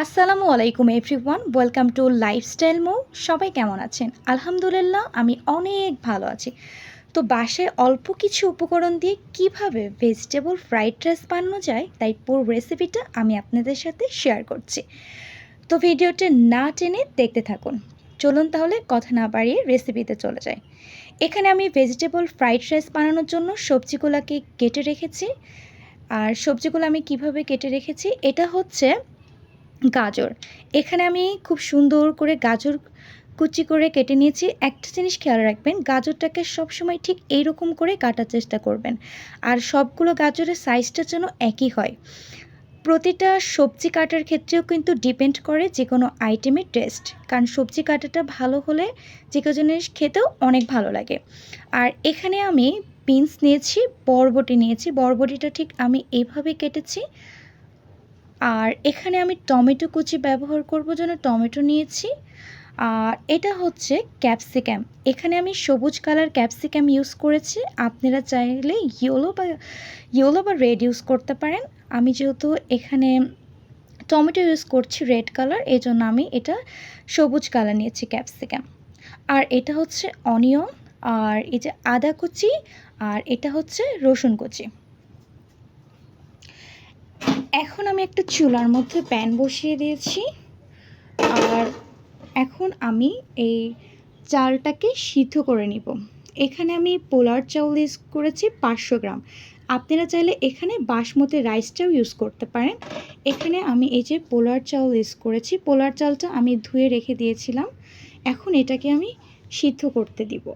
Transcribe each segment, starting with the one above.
আসসালামু আলাইকুম everyone, welcome to lifestyle মো সবাই কেমন আছেন? আলহামদুলিল্লাহ, আমি অনেক ভালো আছি। তো বাসায় অল্প কিছু উপকরণ দিয়ে কীভাবে ভেজিটেবল ফ্রাইড রাইস বানানো যায়, তাই পুরো রেসিপিটা আমি আপনাদের সাথে শেয়ার করছি। তো ভিডিওটি না টেনে দেখতে থাকুন। চলুন তাহলে কথা না বাড়িয়ে রেসিপিতে চলে যাই। এখানে আমি ভেজিটেবল ফ্রাইড রাইস বানানোর জন্য সবজিগুলোকে কেটে রেখেছি। আর সবজিগুলো আমি কীভাবে কেটে রেখেছি, এটা হচ্ছে গাজর। এখানে আমি খুব সুন্দর করে গাজর কুচি করে কেটে নিয়েছি। একটা জিনিস খেয়াল রাখবেন, গাজরটাকে সবসময় ঠিক এইরকম করে কাটার চেষ্টা করবেন। আর সবগুলো গাজরের সাইজটা যেন একই হয়। প্রতিটা সবজি কাটার ক্ষেত্রেও কিন্তু ডিপেন্ড করে যে কোনো আইটেমের টেস্ট কারণ সবজি কাটাটা ভালো হলে যে কোনো জিনিস খেতেও অনেক ভালো লাগে। আর এখানে আমি বিনস নিয়েছি, বরবটি নিয়েছি। বরবটিটা ঠিক আমি এইভাবে কেটেছি। আর এখানে আমি টমেটো কুচি ব্যবহার করব জন্য টমেটো নিয়েছি। আর এটা হচ্ছে ক্যাপসিকাম। এখানে আমি সবুজ কালার ক্যাপসিকাম ইউজ করেছি। আপনারা চাইলে ইয়েলো বা ইয়েলো বা রেড ইউজ করতে পারেন। আমি যেহেতু এখানে টমেটো ইউজ করছি রেড কালার এই জন্য আমি এটা সবুজ কালার নিয়েছি ক্যাপসিকাম। আর এটা হচ্ছে অনিয়ন, আর এই যে আদা কুচি, আর এটা হচ্ছে রসুন কুচি। এখন আমি একটা চুলার মধ্যে প্যান বসিয়ে দিয়েছি। আর এখন আমি এই চালটাকে সিদ্ধ করে নিব। এখানে আমি পোলার চাউল ইউজ করেছি পাঁচশো গ্রাম। আপনারা চাইলে এখানে বাসমতি রাইসটাও ইউজ করতে পারেন। এখানে আমি এই যে পোলার চাউল ইউজ করেছি, পোলার চালটা আমি ধুয়ে রেখে দিয়েছিলাম। এখন এটাকে আমি সিদ্ধ করতে দিব।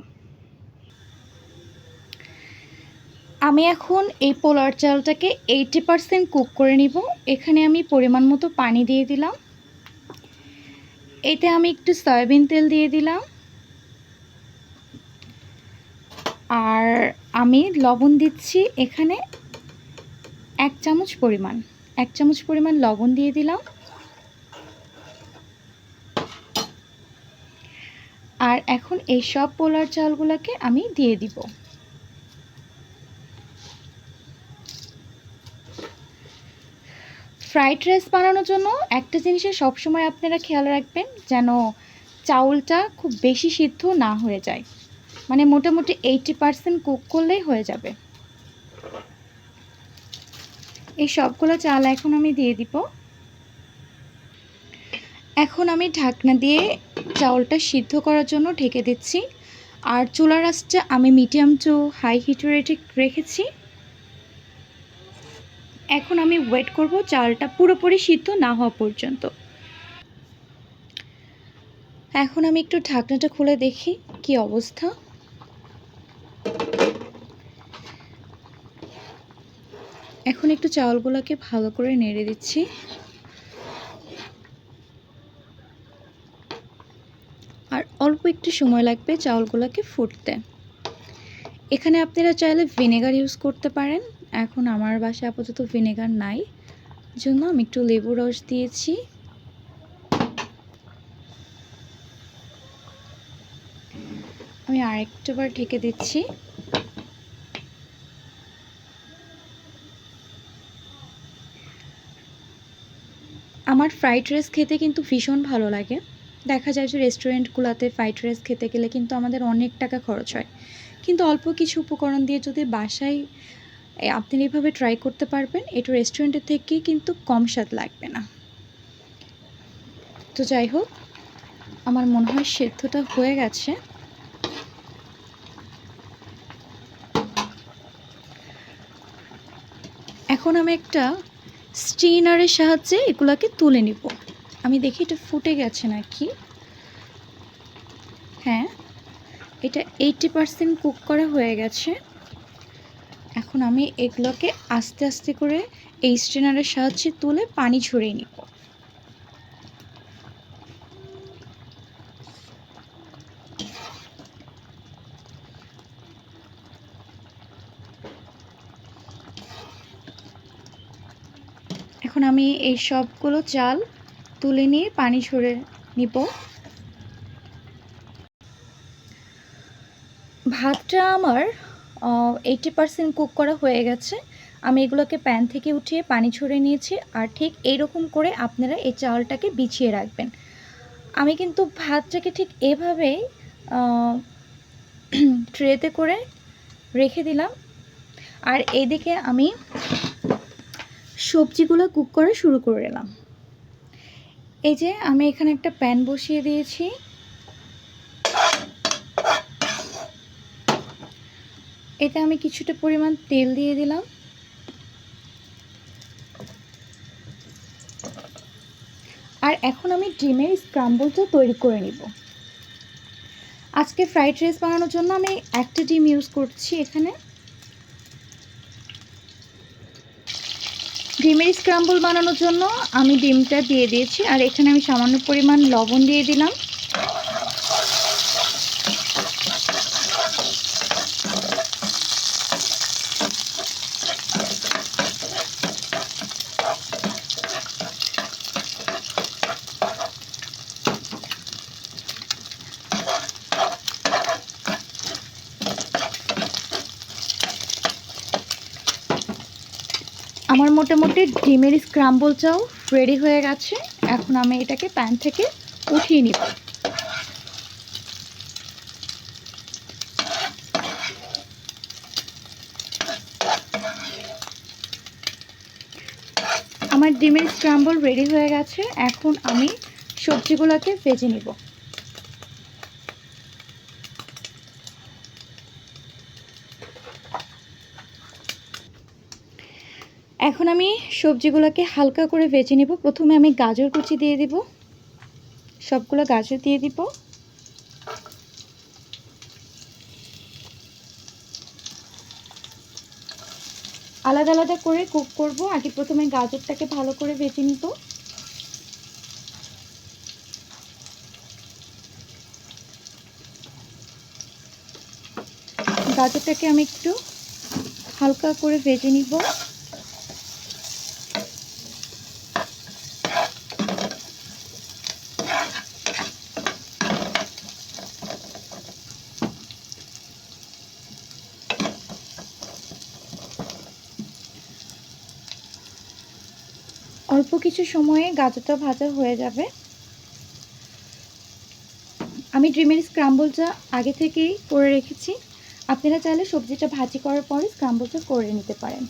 আমি এখন এই পোলার চালটাকে এইটি পারসেন্ট কুক করে নিব। এখানে আমি পরিমাণ মতো পানি দিয়ে দিলাম। এতে আমি একটু সয়াবিন তেল দিয়ে দিলাম। আর আমি লবণ দিচ্ছি এখানে এক চামচ পরিমাণ। এক চামচ পরিমাণ লবণ দিয়ে দিলাম। আর এখন এই সব পোলার চালগুলোকে আমি দিয়ে দিব। ফ্রাইড রাইস বানানোর জন্য একটা জিনিসের সবসময় আপনারা খেয়াল রাখবেন যেন চাউলটা খুব বেশি সিদ্ধ না হয়ে যায়। মানে মোটামুটি এইটি পারসেন্ট কুক করলেই হয়ে যাবে। এই সবগুলো চাল এখন আমি দিয়ে দিব। এখন আমি ঢাকনা দিয়ে চাউলটা সিদ্ধ করার জন্য ঢেকে দিচ্ছি। আর চুলার আঁচটা আমি মিডিয়াম টু হাই হিটে রেখেছি। এখন আমি ওয়েট করব চালটা পুরোপুরি সিদ্ধ না হওয়া পর্যন্ত। এখন আমি একটু ঢাকনাটা খুলে দেখি কি অবস্থা। এখন একটু চাউলগুলোকে ভালো করে নেড়ে দিচ্ছি। আর অল্প একটু সময় লাগবে চাউলগুলোকে ফুটতে। এখানে আপনারা চাইলে ভিনেগার ইউজ করতে পারেন। এখন আমার বাসায় আপাতত ভিনেগার নাই। জন্য আমি একটু লেবু রস দিয়েছি। আমি আরেকটাবার ঢেকে দিচ্ছি। আমার ফ্রাইড রাইস খেতে কিন্তু ভীষণ ভালো লাগে। দেখা যায় যে রেস্টুরেন্টগুলোতে ফ্রাইড রাইস খেতে গেলে কিন্তু আমাদের অনেক টাকা খরচ হয়। কিন্তু অল্প কিছু উপকরণ দিয়ে যদি বাসায় আপনি এইভাবে ট্রাই করতে পারবেন এটা রেস্টুরেন্টের থেকে কিন্তু কম স্বাদ লাগবে না। তো যাই হোক, আমার মনে হয় সেদ্ধটা হয়ে গেছে। এখন আমি একটা স্টিনারের সাহায্যে এগুলাকে তুলে নিব। আমি দেখি এটা ফুটে গেছে নাকি? হ্যাঁ এটা এইটি পারসেন্ট কুক করা হয়ে গেছে। এখন আমি এগুলোকে আস্তে আস্তে করে এই স্ট্রেনারের সাহায্যে তুলে পানি ঝরিয়ে নিব। এখন আমি এই সবগুলো চাল তুলে নিয়ে পানি ঝরে নিব। ভাতটা আমার এইটি পারসেন্ট কুক করা হয়ে গেছে। আমি এগুলোকে প্যান থেকে উঠিয়ে পানি ছড়িয়ে নিয়েছি আর ঠিক এইরকম করে আপনারা এই চাউলটাকে বিছিয়ে রাখবেন। আমি কিন্তু ভাতটাকে ঠিক এভাবেই ট্রেতে করে রেখে দিলাম। আর এদিকে আমি সবজিগুলো কুক করা শুরু করে এলাম। এই যে আমি এখানে একটা প্যান বসিয়ে দিয়েছি। এতে আমি কিছুটা পরিমাণ তেল দিয়ে দিলাম। আর এখন আমি ডিমের স্ক্রাম্বলটা তৈরি করে নিব। আজকে ফ্রাইড রাইস বানানোর জন্য আমি একটা ডিম ইউজ করছি এখানে। ডিমের স্ক্রাম্বল বানানোর জন্য আমি ডিমটা দিয়ে দিয়েছি, আর এখানে আমি সামান্য পরিমাণ লবণ দিয়ে দিলাম। মোটামুটি ডিমের স্ক্রাম্বল চাও রেডি হয়ে গেছে। এখন আমি এটাকে প্যান থেকে উঠিয়ে নিব। আমার ডিমের স্ক্রাম্বল রেডি হয়ে গেছে। এখন আমি সবজিগুলোকে ভেজে নিব। এখন আমি সবজিগুলোকে হালকা করে ভেজে নেব। প্রথমে আমি গাজর কুচি দিয়ে দিব। সবগুলো গাজর দিয়ে দিব। আলাদা আলাদা করে কুক করব। আগে প্রথমে গাজরটাকে ভালো করে ভেজে নিব। গাজরটাকে আমি একটু হালকা করে ভেজে নিব। অল্প কিছু সময়ে গাজরটা ভাজা হয়ে যাবে। আমি ড্রিমের স্ক্রাম্বলটা আগে থেকেই করে রেখেছি। আপনারা চাইলে সবজিটা ভাজি করার পরে স্ক্রাম্বলটা করে নিতে পারেন।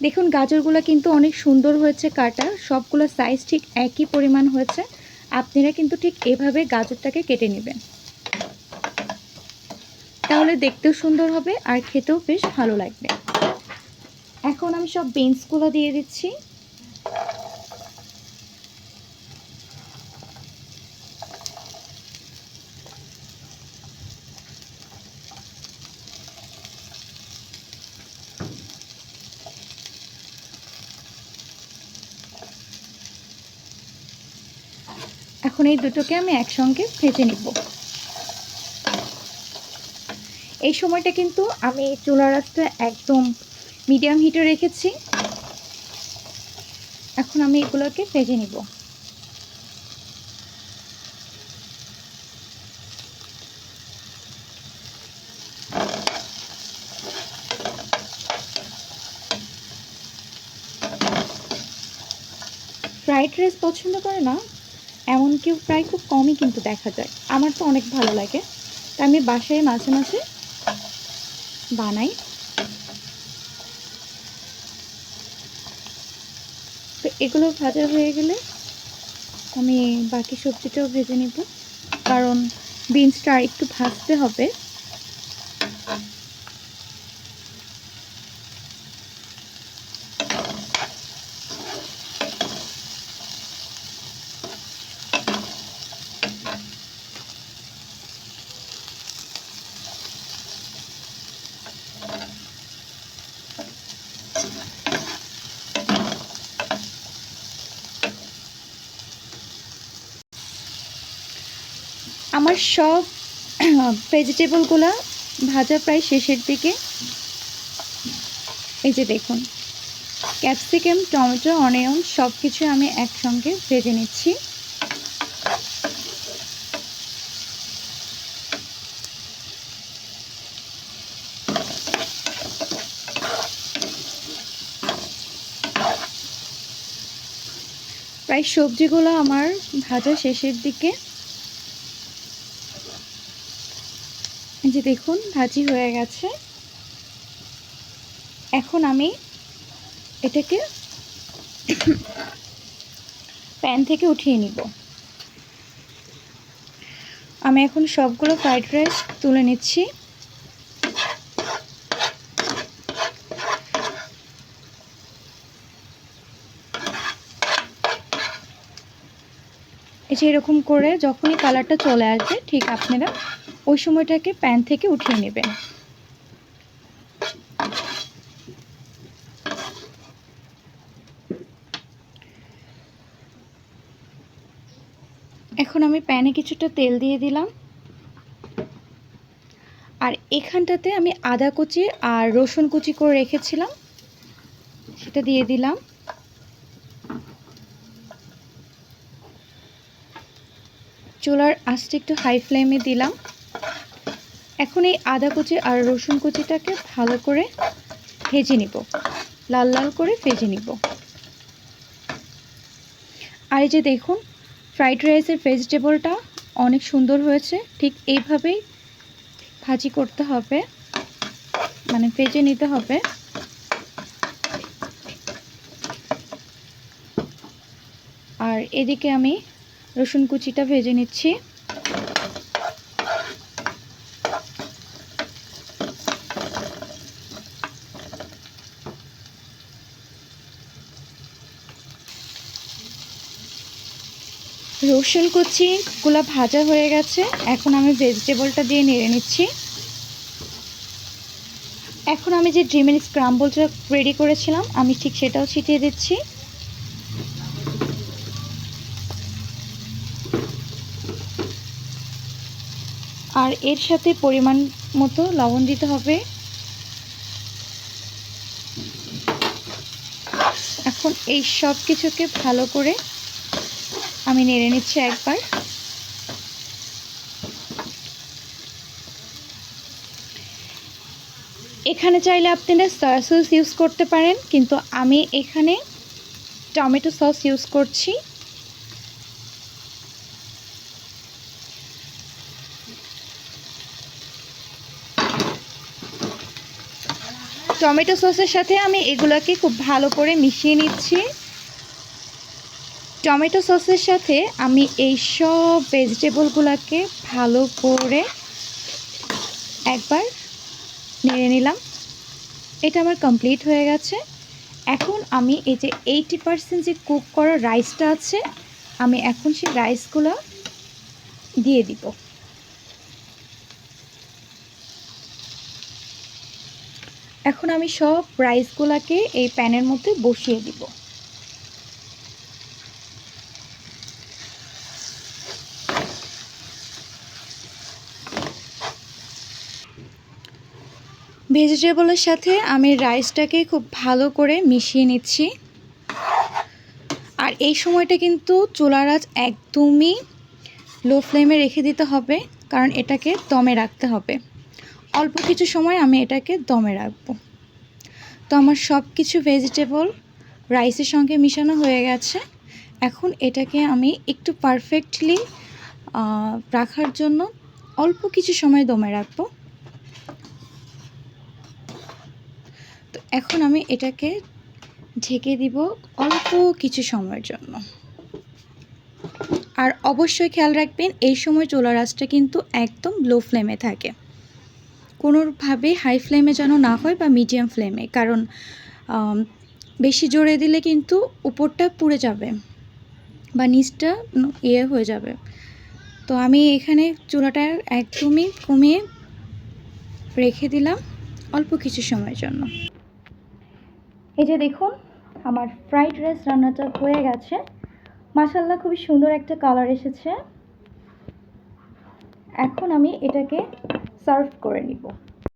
দেখুন, গাজরগুলো কিন্তু অনেক সুন্দর হয়েছে কাটা। সবগুলো সাইজ ঠিক একই পরিমাণ হয়েছে। আপনারা কিন্তু ঠিক এভাবে গাজরটাকে কেটে নেবেন। তাহলে দেখতেও সুন্দর হবে আর খেতেও বেশ ভালো লাগবে। এখন আমি সব বিনসগুলো দিয়ে দিচ্ছি। এখন এই দুটোকে আমি একসঙ্গে ভেজে নিব। এই সময়টা কিন্তু আমি চুলা রাসটা একদম মিডিয়াম হিটে রেখেছি। এখন আমি এগুলোকে ভেজে নিব। ফ্রাইড রাইস পছন্দ করে না, এমন কেউ প্রায় খুব কমই কিন্তু দেখা যায়। আমার তো অনেক ভালো লাগে। তা আমি বাসায় মাঝে মাঝে বানাই। তো এগুলো ভাজা হয়ে গেলে আমি বাকি সবজিটাও ভেজে নিব, কারণ বিনসটা একটু ভাজতে হবে। আমার সব ভেজিটেবলগুলো ভাজা প্রায় শেষের দিকে। এই যে দেখুন, ক্যাপসিকাম, টমেটো, অনিয়ন সব কিছু আমি একসঙ্গে ভেজে নিচ্ছি। প্রায় সবজিগুলো আমার ভাজা শেষের দিকে। যে দেখুন, ভাজি হয়ে গেছে। এখন আমি এটাকে প্যান থেকে উঠিয়ে নিব। আমি এখন সবগুলো ফ্রাইড রাইস তুলে নিচ্ছি। এই যে এরকম করে যখনই কালারটা চলে আসবে, ঠিক আপনারা ওই সময়টাকে প্যান থেকে উঠিয়ে নেবেন। এখন আমি প্যানে কিছুটা তেল দিয়ে দিলাম। আর এখানটাতে আমি আদা কুচি আর রসুন কুচি করে রেখেছিলাম। সেটা দিয়ে দিলাম। চুলার আঁচটা একটু হাই ফ্লেমে দিলাম। এখন এই আদা কুচি আর রসুন কুচিটাকে ভালো করে ভেজে নিব। লাল লাল করে ভেজে নিব। আর এই যে দেখুন ফ্রাইড রাইসের ভেজিটেবলটা অনেক সুন্দর হয়েছে। ঠিক এইভাবেই ভাজি করতে হবে। মানে ভেজে নিতে হবে। আর এদিকে আমি রসুন কুচিটা ভেজে নিচ্ছি। রসুন কুচিগুলো ভাজা হয়ে গেছে। এখন আমি ভেজিটেবলটা দিয়ে নেড়ে নিচ্ছি। এখন আমি যে ড্রিমের স্ক্রাম্বলটা রেডি করেছিলাম, আমি ঠিক সেটাও ছিটিয়ে দিচ্ছি। আর এর সাথে পরিমাণ মতো লবণ দিতে হবে। এখন এই সব কিছুকে ভালো করে আমি নেড়ে নিচ্ছি একবার। এখানে চাইলে আপনারা সয়া সস ইউজ করতে পারেন, কিন্তু আমি এখানে টমেটো সস ইউজ করছি। টমেটো সসের সাথে আমি এগুলোকে খুব ভালো করে মিশিয়ে নিচ্ছি। টমেটো সসের সাথে আমি এই সব ভেজিটেবলগুলোকে ভালো করে একবার নেড়ে নিলাম। এটা আমার কমপ্লিট হয়ে গেছে। এখন আমি এই যে এইটি পারসেন্ট যে কুক করা রাইসটা আছে, আমি এখন সেই রাইসগুলো দিয়ে দিব। এখন আমি সব রাইসগুলোকে এই প্যানের মধ্যে বসিয়ে দিব। ভেজিটেবলের সাথে আমি রাইসটাকে খুব ভালো করে মিশিয়ে নিচ্ছি। আর এই সময়টা কিন্তু চুলার আঁচ একদমই লো ফ্লেমে রেখে দিতে হবে, কারণ এটাকে দমে রাখতে হবে। অল্প কিছু সময় আমি এটাকে দমে রাখব। তো আমার সব কিছু ভেজিটেবল রাইসের সঙ্গে মিশানো হয়ে গেছে। এখন এটাকে আমি একটু পারফেক্টলি রাখার জন্য অল্প কিছু সময় দমে রাখব। এখন আমি এটাকে ঢেকে দিব অল্প কিছু সময়ের জন্য। আর অবশ্যই খেয়াল রাখবেন, এই সময় চুলার আঁচটা কিন্তু একদম লো ফ্লেমে থাকে। কোনোভাবে হাই ফ্লেমে যেন না হয় বা মিডিয়াম ফ্লেমে কারণ বেশি জোরে দিলে কিন্তু উপরটা পুড়ে যাবে বা নিচটা ইয়ে হয়ে যাবে। তো আমি এখানে চুলাটা একদমই কমিয়ে রেখে দিলাম অল্প কিছু সময়ের জন্য। এই যে দেখুন, আমার ফ্রাইড রাইস রান্নাটা হয়ে গেছে। মাসাল্লাহ খুবই সুন্দর একটা কালার এসেছে। এখন আমি এটাকে সার্ভ করে নিব।